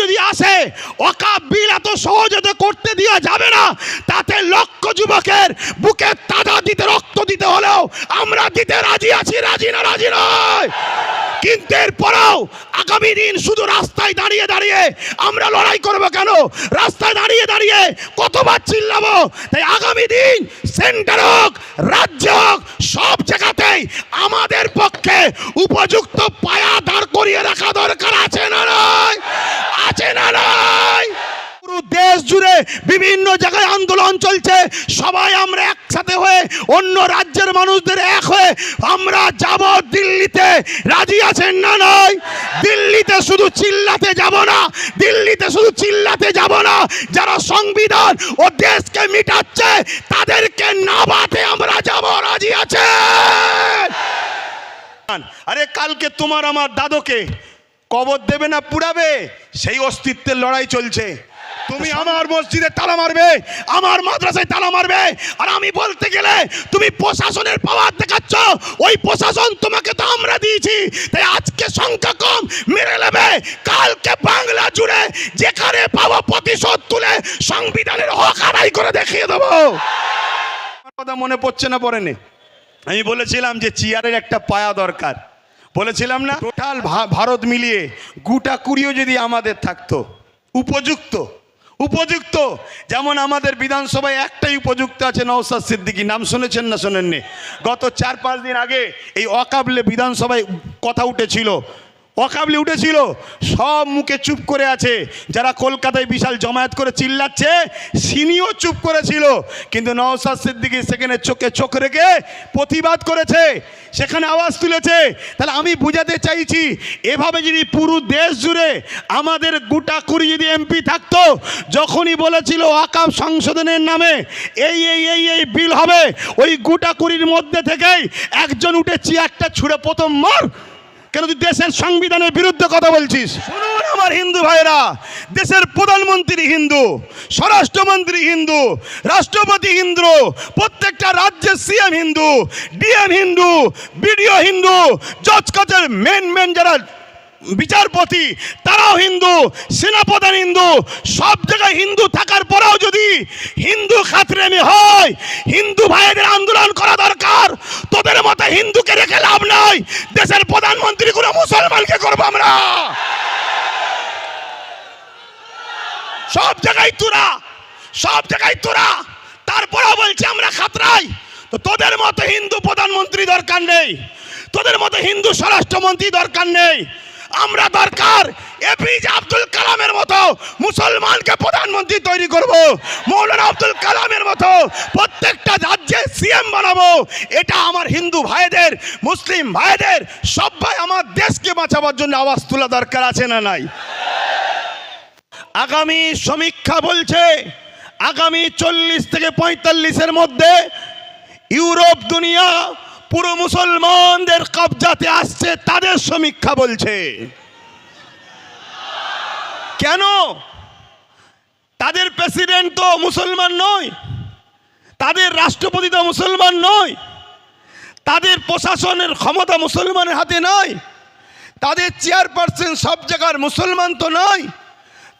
যদি আসে অকাপ বিল এত সহজে করতে দেওয়া যাবে না। তাতে লক্ষ যুবকের বুকে তাজা দিতে, রক্ত দিতে হলেও আমরা দিতে রাজি আছি, রাজি না, রাজি নয়। কিন্তু এরপরেও আগামী দিন শুধু রাস্তায় দাঁড়িয়ে দাঁড়িয়ে আমরা লড়াই করব কেন? রাস্তায় দাঁড়িয়ে দাঁড়িয়ে কতবার চিল্লাবো? তাই আগামী দিন সেন্টার হোক, রাজ্য হোক, সব জায়গাতেই আমাদের পক্ষে উপযুক্ত পায়া দাঁড় করিয়ে রাখা দরকার আছে না নয়? আছে না নয়? পুরো দেশ জুড়ে বিভিন্ন জায়গায় আন্দোলন চলছে। সবাই আমরা একসাথে হয়ে, অন্য রাজ্যের মানুষদের এক হয়ে আমরা যাব দিল্লিতে। রাজি আছেন না নয় দিল্লিতে শুধু চিল্লাতে যাব না। দিল্লিতে শুধু চিল্লাতে যাব না। যারা সংবিধান ও দেশকে মিটাচ্ছে, তাদেরকে নাবাতে আমরা যাব। রাজি আছে আরে কালকে তোমার আমার দাদুকে কবর দেবে না পুড়াবে? সেই অস্তিত্বের লড়াই চলছে। তুমি আমার মসজিদে তালা মারবে আমার মাদ্রাসায় তালা মারবে আর আমি বলতে গেলে তুমি প্রশাসনের পাওয়ার দেখাচ্ছ ওই প্রশাসন তোমাকে তো আমরা দিয়েছি তাই আজকে সংখ্যা কম মেরে নেবে। কালকে বাংলা জুড়ে যেখানে পাবো প্রতিশোধ তুলে সংবিধানের হক আদায় করে দেখিয়ে দেবো। কথা মনে পড়ছে না পড়েনি আমি বলেছিলাম যে চেয়ারের একটা পায়া দরকার। বলেছিলাম না টোটাল ভারত মিলিয়ে গুটা কুড়িও যদি আমাদের থাকতো উপযুক্ত উপযুক্ত। যেমন আমাদের বিধানসভায় একটাই উপযুক্ত আছে নওসাদ সিদ্দিকী। নাম শুনেছেন না শোনেননি? গত চার পাঁচ দিন আগে এই অকাবলে বিধানসভায় কথা উঠেছিল। অকাবলি উঠেছিল। সব মুখে চুপ করে আছে। যারা কলকাতায় বিশাল জমায়েত করে চিল্লাচ্ছে, সিনিও চুপ করেছিল। কিন্তু নওসাদ সিদ্দিকি সেখানে চোখে চোখ রেখে প্রতিবাদ করেছে। সেখানে আওয়াজ তুলেছে। তাহলে আমি বুঝাতে চাইছি, এভাবে যদি পুরো দেশ জুড়ে আমাদের গোটা কুড়ি যদি এমপি থাকতো, যখনই বলেছিল আকাম সংশোধনের নামে এই এই এই এই বিল হবে, ওই গোটা কুড়ির মধ্যে থেকেই একজন উঠে চেয়ারটা ছুঁড়ে প্রথম মার। কেন তুই দেশের সংবিধানের বিরুদ্ধে কথা বলছিস? শুনুন আমার হিন্দু ভাইরা দেশের প্রধানমন্ত্রী হিন্দু, স্বরাষ্ট্রমন্ত্রী হিন্দু, রাষ্ট্রপতি হিন্দু, প্রত্যেকটা রাজ্যের CM Hindu, DM Hindu, BDO Hindu, জজ কাজের মেন মেন যারা বিচারপতি, তারাও হিন্দু, সেনাপ্রধান হিন্দু, সব জায়গায় হিন্দু থাকার পরেও যদি হিন্দু খাতরেমি হয়, হিন্দু ভাইদের আন্দোলন করা দরকার, তোদের মতো হিন্দুকে রেখে লাভ নাই, দেশের প্রধানমন্ত্রী কোনো মুসলমানকে করব আমরা। সব জায়গায় তোরা, সব জায়গায় তোরা, তারপরেও বলছে আমরা খাতরাই। তো তোদের মতো হিন্দু প্রধানমন্ত্রী দরকার নেই, তোদের মতো হিন্দু স্বরাষ্ট্রমন্ত্রী দরকার নেই আমরা দরকার। এপিজে আব্দুল কালামের মতো মুসলমানকে প্রধানমন্ত্রী তৈরি করব, মৌলানা আব্দুল কালামের মতো প্রত্যেকটা রাজ্যে সিএম বানাবো। এটা আমার হিন্দু ভাইদের, মুসলিম ভাইদের, সবাই আমার দেশকে বাঁচাবার জন্য আওয়াজ তোলা দরকার আছে না নাই? আগামী সমীক্ষা বলছে, আগামী চল্লিশ থেকে পঁয়তাল্লিশের মধ্যে ইউরোপ দুনিয়া পুরো মুসলমানদের কবজাতে আসছে, তাদের সমীক্ষা বলছে। কেন? তাদের প্রেসিডেন্ট তো মুসলমান নয়, তাদের রাষ্ট্রপতি তো মুসলমান নয়, তাদের প্রশাসনের ক্ষমতা মুসলমানের হাতে নয় তাদের চেয়ারপারসন সব জায়গার মুসলমান তো নয়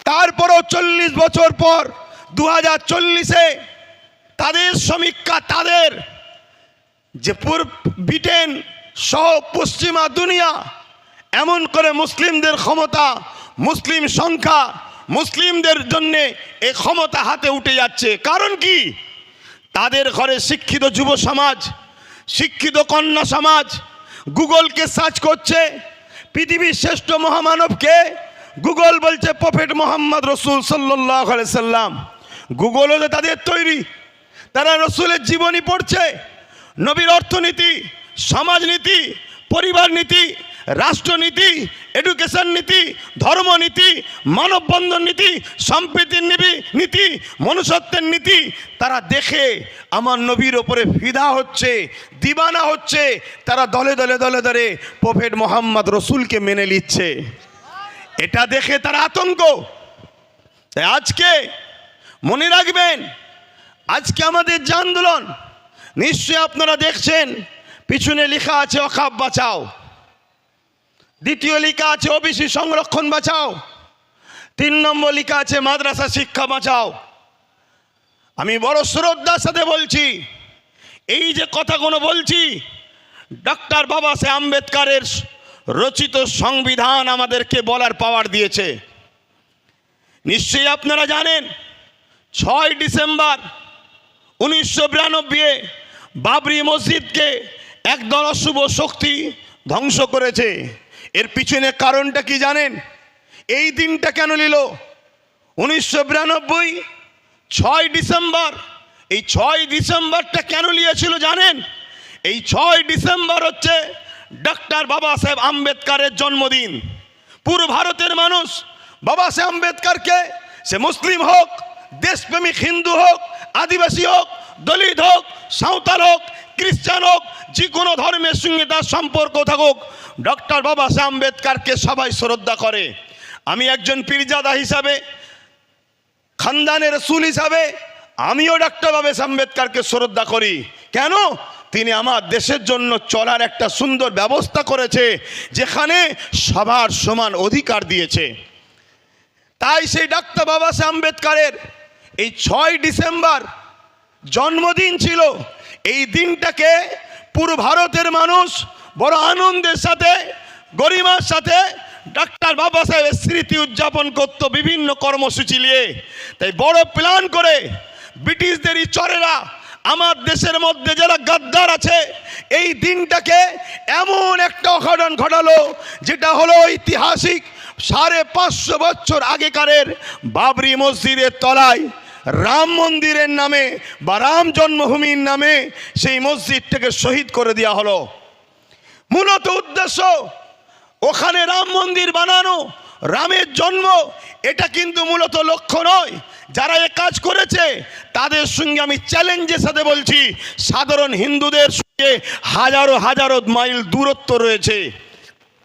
তারপরও চল্লিশ বছর পর দু হাজার চল্লিশে তাদের সমীক্ষা তাদের যে পূর্ব ব্রিটেন সহ পশ্চিমা দুনিয়া এমন করে মুসলিমদের ক্ষমতা, মুসলিম সংখ্যা, মুসলিমদের জন্যে এই ক্ষমতা হাতে উঠে যাচ্ছে। কারণ কি? তাদের ঘরে শিক্ষিত যুব সমাজ, শিক্ষিত কন্যা সমাজ গুগলকে সার্চ করছে, পৃথিবীর শ্রেষ্ঠ মহামানবকে গুগল বলছে প্রফেট মোহাম্মদ রসুল সাল্লাহ সাল্লাম। গুগলও তাদের তৈরি, তারা রসুলের জীবনী পড়ছে। নবীর অর্থনীতি, সমাজনীতি পরিবার নীতি রাষ্ট্রনীতি এডুকেশন নীতি, ধর্মনীতি মানববন্ধন নীতি সম্প্রীতির নীতি নীতি, মনুষ্যত্বের নীতি, তারা দেখে আমার নবীর ওপরে ফিদা হচ্ছে, দিবানা হচ্ছে, তারা দলে দলে দলে দলে প্রফেট মোহাম্মদ রসুলকে মেনে নিচ্ছে। এটা দেখে তারা আতঙ্ক। তাই আজকে মনে রাখবেন, আজকে আমাদের যে আন্দোলন নিশ্চয়ই আপনারা দেখছেন, পিছনে লেখা আছে অখাপ বাঁচাও। দ্বিতীয় লেখা আছে ওবিসি সংরক্ষণ বাঁচাও। তিন নম্বর লেখা আছে মাদ্রাসা শিক্ষা বাঁচাও। আমি বড় শ্রদ্ধার সাথে বলছি, এই যে কথাগুলো বলছি ডক্টর বাবা সে আম্বেদকারের রচিত সংবিধান আমাদেরকে বলার পাওয়ার দিয়েছে। নিশ্চয়ই আপনারা জানেন, ছয় ডিসেম্বর উনিশশো বিরানব্বই বাবরি মসজিদকে একদল অশুভ শক্তি ধ্বংস করেছে। এর পিছনে কারণটা কি জানেন? এই দিনটা কেন নিল? উনিশশো বিরানব্বই, ছয় ডিসেম্বর। এই ছয় ডিসেম্বরটা কেন নিয়েছিল জানেন? এই ছয় ডিসেম্বর হচ্ছে ডক্টর বাবা সাহেব আম্বেদকারের জন্মদিন। পুরো ভারতের মানুষ বাবা সাহেব আম্বেদকারকে, সে মুসলিম হোক, দেশপ্রেমিক হিন্দু হোক, আদিবাসী হোক, দলিত হোক সাঁওতাল হোক, খ্রিস্টান হোক, যে কোনো ধর্মের সঙ্গে তার সম্পর্ক থাকুক, ডক্টর বাবা সাহেব আম্বেদকারকে সবাই শ্রদ্ধা করে। আমি একজন পীরজাদা হিসাবে, খানদানের রসুল হিসাবে, আমিও ডক্টর বাবা আম্বেদকারকে শ্রদ্ধা করি। কেন? তিনি আমার দেশের জন্য চলার একটা সুন্দর ব্যবস্থা করেছে, যেখানে সবার সমান অধিকার দিয়েছে। তাই সেই ডাক্তার বাবা সাহেব আম্বেদকারের এই ছয় ডিসেম্বর জন্মদিন ছিল। এই দিনটাকে পুরো ভারতের মানুষ বড় আনন্দের সাথে, গরিমার সাথে, ডাক্তার বাবা সাহেবের স্মৃতি উদযাপন করতো বিভিন্ন কর্মসূচি নিয়ে। তাই বড় প্ল্যান করে ব্রিটিশদেরই চরেরা, আমার দেশের মধ্যে যারা গাদ্দার আছে, এই দিনটাকে এমন একটা অঘটন ঘটালো, যেটা হলো ঐতিহাসিক সাড়ে পাঁচশো বছর আগেকারের বাবরি মসজিদের তলায় রাম মন্দিরের নামে বা রাম জন্মভূমির নামে সেই মসজিদটাকে শহীদ করে দেওয়া হলো। মূলত উদ্দেশ্য, ওখানে রাম মন্দির বানানো, রামের জন্ম, এটা কিন্তু মূলত লক্ষ্য নয়। যারা এ কাজ করেছে, তাদের সঙ্গে আমি চ্যালেঞ্জের সাথে বলছি, সাধারণ হিন্দুদের সঙ্গে হাজারো হাজারো মাইল দূরত্ব রয়েছে।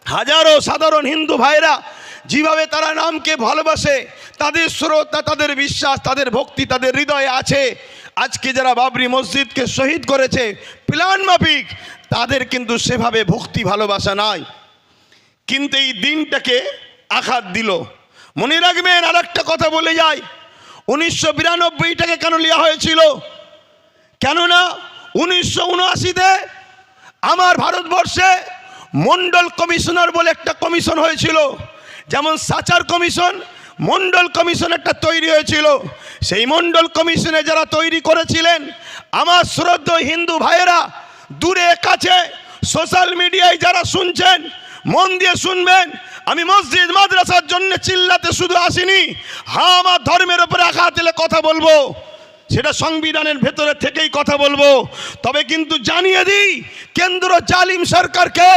হাজারো সাধারণ হিন্দু ভাইরা যেভাবে তারা নামকে ভালোবাসে, তাদের শ্রদ্ধা তাদের বিশ্বাস, তাদের ভক্তি, তাদের হৃদয়ে আছে। আজকে যারা বাবরি মসজিদকে শহীদ করেছে প্লান মাফিক, তাদের কিন্তু সেভাবে ভক্তি ভালোবাসা নাই। কিন্তু এই দিনটাকে আঘাত দিল। মনে রাখবেন আর একটা কথা বলে যাই। উনিশশো বিরানব্বইটাকে কেন নেওয়া হয়েছিল? কেননা উনিশশো উনআশিতে আমার ভারতবর্ষে মন্ডল কমিশনার বলে একটা কমিশন হয়েছিল। যেমন সাচার কমিশন, মন্ডল কমিশন একটা তৈরি হয়েছিল। সেই মন্ডল কমিশনে যারা তৈরি করেছিলেন, আমার শ্রদ্ধ হিন্দু ভাইয়েরা, দূরে কাছে সোশ্যাল মিডিয়ায় যারা শুনছেন, মন দিয়ে শুনবেন, আমি মসজিদ মাদ্রাসার জন্য চিল্লাতে শুধু আসিনি হ্যাঁ আমার ধর্মের উপরে আঘাত দিলে কথা বলব। সেটা সংবিধানের ভেতরে থেকেই কথা বলব। তবে কিন্তু জানিয়ে দিই, কেন্দ্র জালিম সরকারকে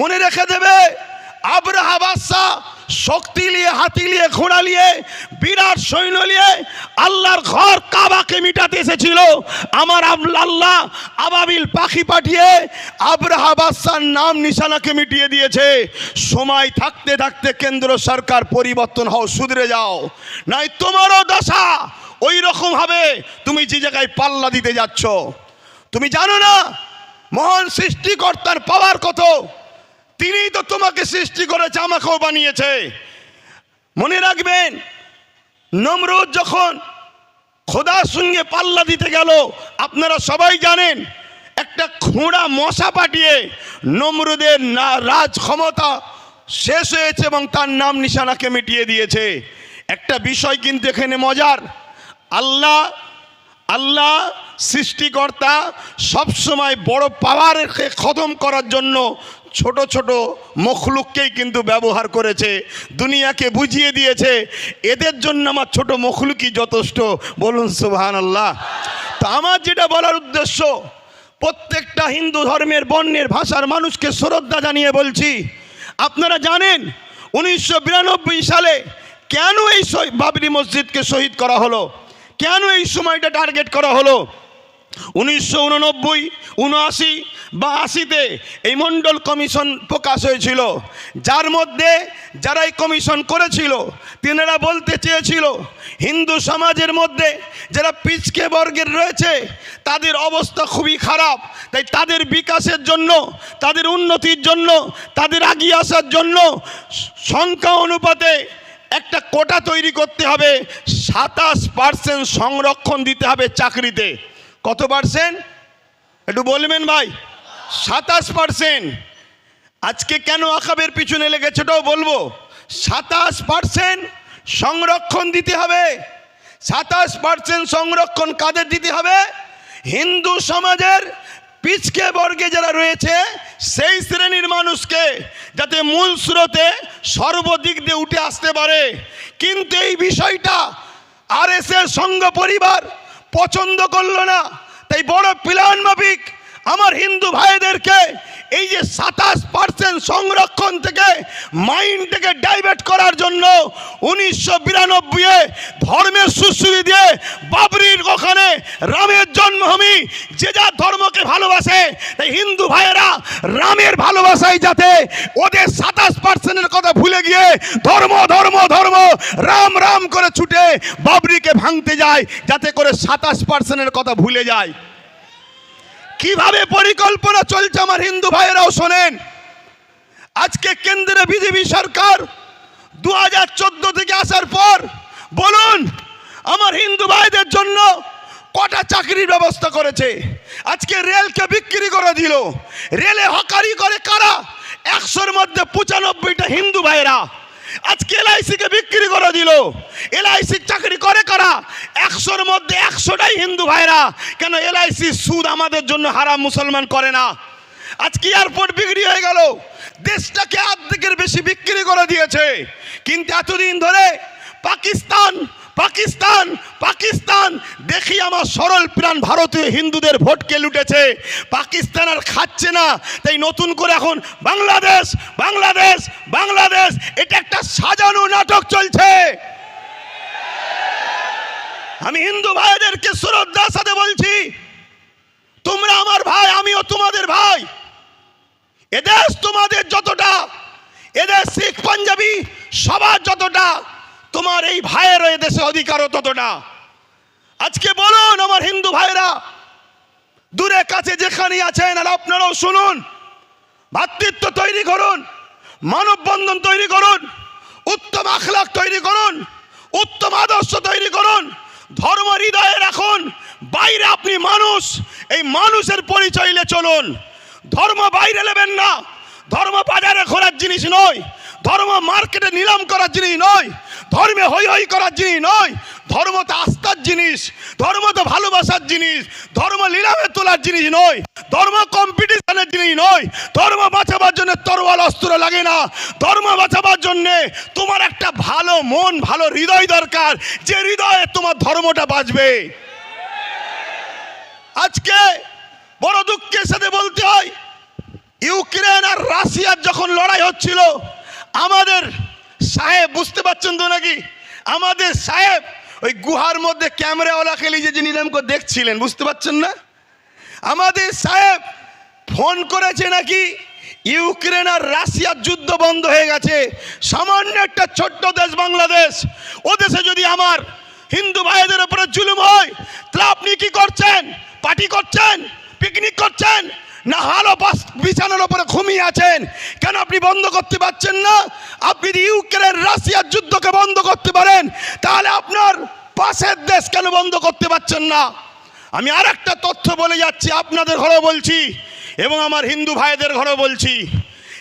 মনে রেখে দেবে আবরাহা বাদশাহ শক্তি নিয়ে, হাতি নিয়ে, ঘোড়া নিয়ে, বিরাট সৈন্য নিয়ে আল্লাহর ঘর কাবাকে মিটাতে এসেছিল। আমার আল্লাহ আবাবিল পাখি পাঠিয়ে আবরাহা বাদশার নাম নিশানাকে মিটিয়ে দিয়েছে। সময় থাকতে থাকতে কেন্দ্র সরকার পরিবর্তন হও, সুধরে যাও। নাই তোমারও দশা ওই রকম হবে তুমি যে জায়গায় পাল্লা দিতে যাচ্ছ। তুমি জানো না, মহান সৃষ্টিকর্তার পাওয়ার কত? তিনিই তো তোমাকে সৃষ্টি করেছে, আমাকেও বানিয়েছে। মনে রাখবেন, নমরুদ যখন খোদার সঙ্গে পাল্লা দিতে গেল, আপনারা সবাই জানেন, একটা খোঁড়া মশা পাঠিয়ে নমরুদের না, রাজ ক্ষমতা শেষ হয়েছে এবং তার নাম নিশানাকে মিটিয়ে দিয়েছে। একটা বিষয় কিন্তু এখানে মজার, আল্লাহ আল্লাহ সৃষ্টিকর্তা সবসময় বড় পাওয়ারকে খতম করার জন্য ছোট ছোট মখলুককেই কিন্তু ব্যবহার করেছে, দুনিয়াকে বুঝিয়ে দিয়েছে। এদের জন্য আমার ছোট মখলুকই যথেষ্ট। বলুন সুবহান আল্লাহ তা আমার যেটা বলার উদ্দেশ্য, প্রত্যেকটা হিন্দু ধর্মের, বর্ণের, ভাষার মানুষকে শ্রদ্ধা জানিয়ে বলছি, আপনারা জানেন উনিশশো বিরানব্বই সালে কেন এই বাবরি মসজিদকে শহীদ করা হলো? কেন এই সময়টা টার্গেট করা হলো? উনিশশো উননব্বই, উনআশি বা আশিতে এই মণ্ডল কমিশন প্রকাশ হয়েছিল। যার মধ্যে যারা এই কমিশন করেছিল, তেনারা বলতে চেয়েছিল, হিন্দু সমাজের মধ্যে যারা পিচকে বর্গের রয়েছে, তাদের অবস্থা খুবই খারাপ। তাই তাদের বিকাশের জন্য, তাদের উন্নতির জন্য, তাদের আগিয়ে আসার জন্য সংখ্যা অনুপাতে একটা কোটা তৈরি করতে হবে, সাতাশ পার্সেন্ট সংরক্ষণ দিতে হবে চাকরিতে। কত পার্সেন্ট? একটু বলবেন ভাই। সাতাশ পার্সেন্ট। আজকে কেন আকাবের পিছনে লেগেছে ওটাও বলব। সাতাশ পার্সেন্ট সংরক্ষণ দিতে হবে। সাতাশ পার্সেন্ট সংরক্ষণ কাদের দিতে হবে? হিন্দু সমাজের পিছকে বর্গে যারা রয়েছে, সেই শ্রেণির মানুষকে, যাতে মূল স্রোতে সর্বদিক দিয়ে উঠে আসতে পারে। কিন্তু এই বিষয়টা আর এস এর সঙ্গ পরিবার পছন্দ করল না। তাই বড় প্ল্যান মাফিক। আমার হিন্দু ভাইদেরকে এই যে সাতাশ পার্সেন্ট সংরক্ষণ থেকে মাইন্ডটাকে ডাইভার্ট করার জন্য উনিশশো বিরানব্বইয়ে ধর্মের সুশ্রুতি দিয়ে বাবরির ওখানে রামের জন্মভূমি, যে যার ধর্মকে ভালোবাসে, তাই হিন্দু ভাইয়েরা রামের ভালোবাসায় যাতে ওদের সাতাশ পার্সেন্টের কথা ভুলে গিয়ে ধর্ম ধর্ম ধর্ম, রাম রাম করে ছুটে বাবরিকে ভাঙতে যায়, যাতে করে সাতাশ পার্সেন্টের কথা ভুলে যায়। কীভাবে পরিকল্পনা চলছে আমার হিন্দু ভাইয়েরাও শোনেন। আজকে কেন্দ্রে বিজেপি সরকার দু হাজার চোদ্দ থেকে আসার পর বলুন, আমার হিন্দু ভাইদের জন্য কটা চাকরির ব্যবস্থা করেছে? আজকে রেলকে বিক্রি করে দিল। রেলে হকারি করে কারা? একশোর মধ্যে পঁচানব্বইটা হিন্দু ভাইরা আজকে এলআইসিকে বিক্রি করে দিল। এলআইসি চাকরি করে করা? একশোর মধ্যে একশোটাই হিন্দু ভাইরা। কেন এলআইসি সুদ আমাদের জন্য হারাম, মুসলমান করে না? আজকে এয়ারপোর্ট বিক্রি হয়ে গেল। দেশটাকে অর্ধেকের বেশি বিক্রি করে দিয়েছে। কিন্তু এতদিন ধরে পাকিস্তান পাকিস্তান পাকিস্তান, দেখি আমার সরল প্রাণ ভারতীয় হিন্দুদের ভোটকে লুটেছে। পাকিস্তান আর খাচ্ছে না, তাই নতুন করে এখন বাংলাদেশ বাংলাদেশ বাংলাদেশ, এটা একটা সাজানো নাটক চলছে। আমি হিন্দু ভাইদেরকে শ্রদ্ধার সাথে বলছি, তোমরা আমার ভাই, আমিও তোমাদের ভাই। এদেশ তোমাদের যতটা, এদেশ শিখ, পাঞ্জাবি, সবার যতটা। তোমার এই ভাইয়েরও এদেশে অধিকারও ততটা। আজকে বলুন আমার হিন্দু ভাইরা দূরে কাছে যেখানে আছেন, আর আপনারাও শুনুন, ভাতৃত্ব তৈরি করুন, মানববন্ধন তৈরি করুন, উত্তম আখলাক তৈরি করুন, উত্তম আদর্শ তৈরি করুন, ধর্ম হৃদয়ে রাখুন, বাইরে আপনি মানুষ, এই মানুষের পরিচয় চলুন। ধর্ম বাইরে নেবেন না, ধর্ম বাজারে খোলার জিনিস নয় ধর্ম মার্কেটে নিলাম করার জিনিস নয়, ধর্মে হই হই করার জিনিস নয় ধর্ম তো আস্থার জিনিস ধর্ম তো ভালোবাসার জিনিস, ধর্ম নিলামে তোলার জিনিস নয়, ধর্ম কম্পিটিশনের জিনিস নয়, ধর্ম বাঁচাবার জন্য তরোয়াল, অস্ত্র লাগে না, ধর্ম বাঁচাবার জন্য তোমার একটা ভালো মন, ভালো হৃদয় দরকার, যে হৃদয়ে তোমার ধর্মটা বাঁচবে। আজকে বড় দুঃখের সাথে বলতে হয়, ইউক্রেন আর রাশিয়ার যখন লড়াই হচ্ছিল আমাদের সাহেব, বুঝতে পারছেন তো নাকি? আমাদের সাহেব, ওই গুহার মধ্যে ক্যামেরাওয়ালা খেলি যে নিলাম করে দেখছিলেন, বুঝতে পারছেন না? আমাদের সাহেব ফোন করেছে নাকি, ইউক্রেন আর রাশিয়ার যুদ্ধ বন্ধ হয়ে গেছে। সামান্য একটা ছোট্ট দেশ বাংলাদেশ, ও দেশে যদি আমার হিন্দু ভাইদের উপরে জুলুম হয়, তাহলে আপনি কি করছেন? পার্টি করছেন? পিকনিক করছেন? না হালো বিছানার ওপরে ঘুমিয়ে আছেন। কেন আপনি বন্ধ করতে পারছেন না? আপনি ইউক্রেন রাশিয়ার যুদ্ধকে বন্ধ করতে পারেন, তাহলে আপনার পাশের দেশ কেন বন্ধ করতে পারছেন না? আমি আর একটা তথ্য বলে যাচ্ছি, আপনাদের ঘরেও বলছি এবং আমার হিন্দু ভাইদের ঘরেও বলছি।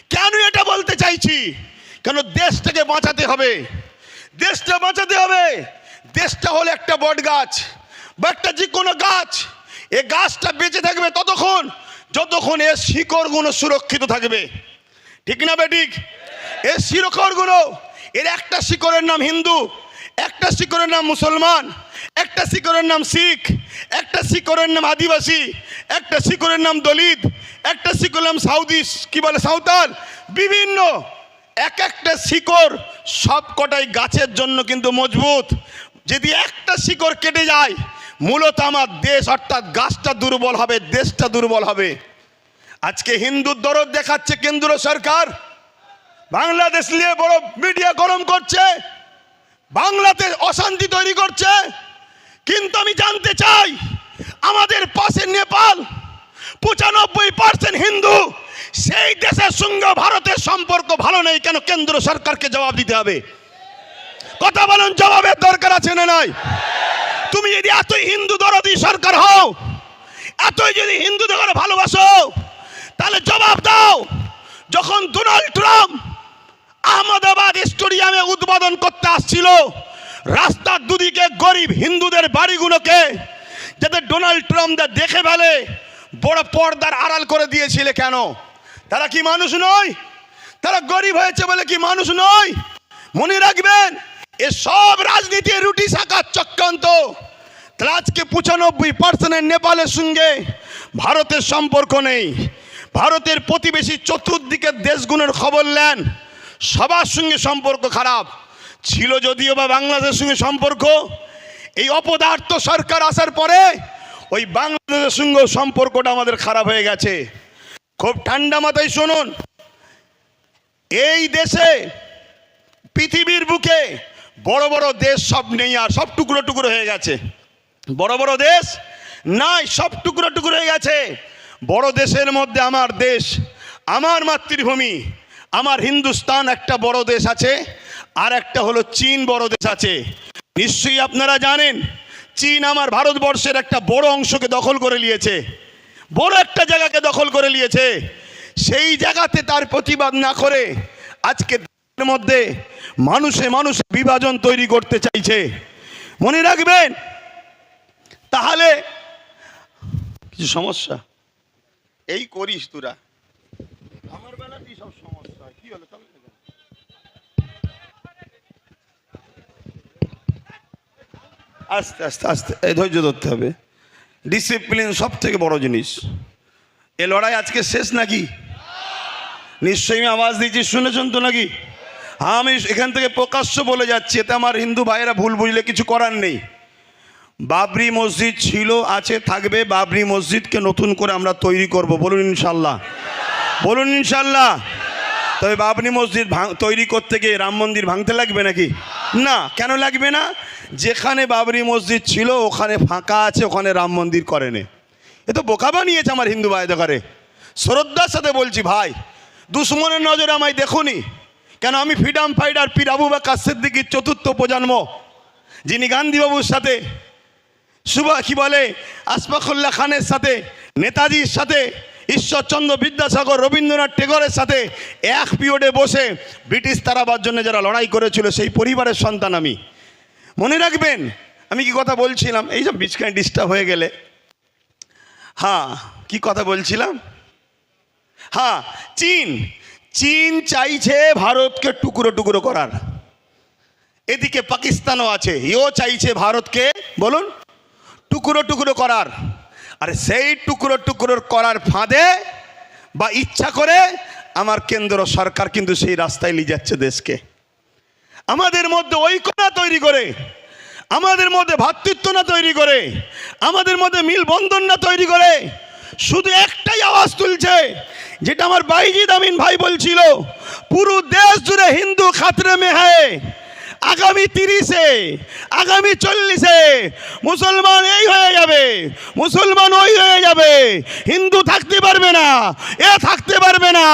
কেন এটা বলতে চাইছি? কেন দেশটাকে বাঁচাতে হবে? দেশটা বাঁচাতে হবে। দেশটা হলো একটা বট গাছ বা একটা যে কোনো গাছ। এ গাছটা বেঁচে থাকবে ততক্ষণ যতক্ষণ এর শিকড়গুলো সুরক্ষিত থাকবে। ঠিক না বেঠিক এর শিকড়গুলো এর একটা শিকড়ের নাম হিন্দু, একটা শিকড়ের নাম মুসলমান, একটা শিকড়ের নাম শিখ, একটা শিকড়ের নাম আদিবাসী, একটা শিকড়ের নাম দলিত, একটা শিকড়ের নাম সাউদি, কি বলে সাঁওতাল? বিভিন্ন, এক একটা শিকড় সব কটাই গাছের জন্য কিন্তু মজবুত। যদি একটা শিকড় কেটে যায় মূলত আমার দেশ অর্থাৎ গাছটা দুর্বল হবে, দেশটা দুর্বল হবে। আজকে হিন্দুর দরদ দেখাচ্ছে কেন্দ্র সরকার। বাংলাদেশ নিয়ে বড় মিডিয়া গরম করছে, বাংলাতে অশান্তি তৈরি করছে। কিন্তু আমি জানতে চাই, আমাদের পাশে নেপাল পঁচানব্বই পার্সেন্ট হিন্দু, সেই দেশের সঙ্গে ভারতের সম্পর্ক ভালো নেই, কেন কেন্দ্র সরকারকে জবাব দিতে হবে? কথা বলুন, জবাবের দরকার আছে না নাই? তুমি যদি এতই হিন্দু দরদি সরকার হও, এতই যদি হিন্দুদের করে ভালোবাসো, তাহলে জবাব দাও, যখন ডোনাল্ড ট্রাম্প আহমেদাবাদ স্টেডিয়ামে উদ্বোধন করতে আসছিল, রাস্তার দুদিকে গরিব হিন্দুদের বাড়িগুলোকে যাতে ডোনাল্ড ট্রাম্পদের দেখে ফেলে, বড় পর্দার আড়াল করে দিয়েছিল কেন? তারা কি মানুষ নয়? তারা গরিব হয়েছে বলে কি মানুষ নয়? মনে রাখবেন এ সব রাজনীতি রুটি শাখার চক্রান্ত। আজকে পঁচানব্বই পার্সেন্টের নেপালের সঙ্গে ভারতের সম্পর্ক নেই। ভারতের প্রতিবেশী চতুর্দিকের দেশগুলোর খবর নেন। সবার সঙ্গে সম্পর্ক খারাপ। ছিল যদিও বা বাংলাদেশের সঙ্গে সম্পর্ক। এই অপদার্থ সরকার আসার পরে ওই বাংলাদেশের সঙ্গে সম্পর্কটা আমাদের খারাপ হয়ে গেছে। খুব ঠান্ডা মাথায় শুনুন। এই দেশে পৃথিবীর বুকে বড় বড় দেশ সব নেই আর সব টুকরো টুকরো হয়ে গেছে। বড় বড় দেশ নাই, সব টুকরো টুকরো হয়ে গেছে। বড় দেশের মধ্যে আমার দেশ, আমার মাতৃভূমি, আমার হিন্দুস্তান একটা বড় দেশ আছে, আর একটা হলো চীন বড় দেশ আছে। নিশ্চয়ই আপনারা জানেন, চীন আমার ভারতবর্ষের একটা বড় অংশকে দখল করে নিয়েছে, বড় একটা জায়গাকে দখল করে নিয়েছে। সেই জায়গাতে তার প্রতিবাদ না করে আজকে মধ্যে মানুষে মানুষ বিভাজন তৈরি করতে চাইছে। মনে রাখবেন, তাহলে কিছু সমস্যা? এই করিস তোরা। আমার সব সমস্যা কি হলো? আস্তে আস্তে আস্তে। এই ধৈর্য ধরতে হবে। ডিসিপ্লিন সব থেকে বড় জিনিস। এ লড়াই আজকে শেষ নাকি? নিশ্চয়ই আমি আওয়াজ দিয়েছি। শুনেছেন তো নাকি? আমি এখান থেকে প্রকাশ্য বলে যাচ্ছি, এতে আমার হিন্দু ভাইয়েরা ভুল বুঝলে কিছু করার নেই। বাবরি মসজিদ ছিল, আছে, থাকবে, বাবরি মসজিদকে নতুন করে আমরা তৈরি করব, বলুন ইনশাল্লাহ। বলুন ইনশাল্লাহ। তবে বাবরি মসজিদ তৈরি করতে গিয়ে রাম মন্দির ভাঙতে লাগবে নাকি? না, কেন লাগবে না? যেখানে বাবরি মসজিদ ছিল, ওখানে ফাঁকা আছে, ওখানে রাম মন্দির করেনি। এ তো বোকা বানিয়েছে আমার হিন্দু ভাই করে শ্রদ্ধার সাথে বলছি, ভাই, দুশ্মনের নজরে আমায় দেখুনি। কেন আমি ফ্রিডম ফাইটার পীর আবু বাক্কা সিদ্দিকির চতুর্থ প্রজন্ম? যিনি গান্ধীবাবুর সাথে সুভা কি বলে, আসফাকুল্লাহ খানের সাথে, নেতাজির সাথে, ঈশ্বরচন্দ্র বিদ্যাসাগর, রবীন্দ্রনাথ টেগরের সাথে এক পিরিয়ডে বসে ব্রিটিশ তারাবার জন্য যারা লড়াই করেছিল, সেই পরিবারের সন্তান আমি। মনে রাখবেন, আমি কি কথা বলছিলাম? এই সব বিছখানে ডিস্টার্ব হয়ে গেলে। হ্যাঁ কি কথা বলছিলাম? হ্যাঁ চীন। চীন চাইছে ভারতকে টুকরো টুকরো করার। এদিকে পাকিস্তানও আছে, ইও চাইছে ভারতকে, বলুন, টুকরো টুকরো করার। আর সেই টুকরো টুকরো করার ফাঁদে বা ইচ্ছা করে আমার কেন্দ্র সরকার কিন্তু সেই রাস্তায় নিয়ে যাচ্ছে দেশকে। আমাদের মধ্যে ঐক্যতা তৈরি করে, আমাদের মধ্যে ভ্রাতৃত্ব না তৈরি করে, আমাদের মধ্যে মিলবন্ধন না তৈরি করে শুধু একটাই আওয়াজ তুলছে, যেটা আমার বাইজিদ আমিন ভাই বলছিল, পুরো দেশ জুড়ে হিন্দু খাতরে মে হ্যায় আগামী তিরিশে, আগামী চল্লিশে মুসলমান এই হয়ে যাবে, মুসলমান ওই হয়ে যাবে। হিন্দু থাকতে পারবে না, এ থাকতে পারবে না।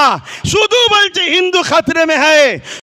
শুধু বলছে হিন্দু খাতরে মে হ্যায়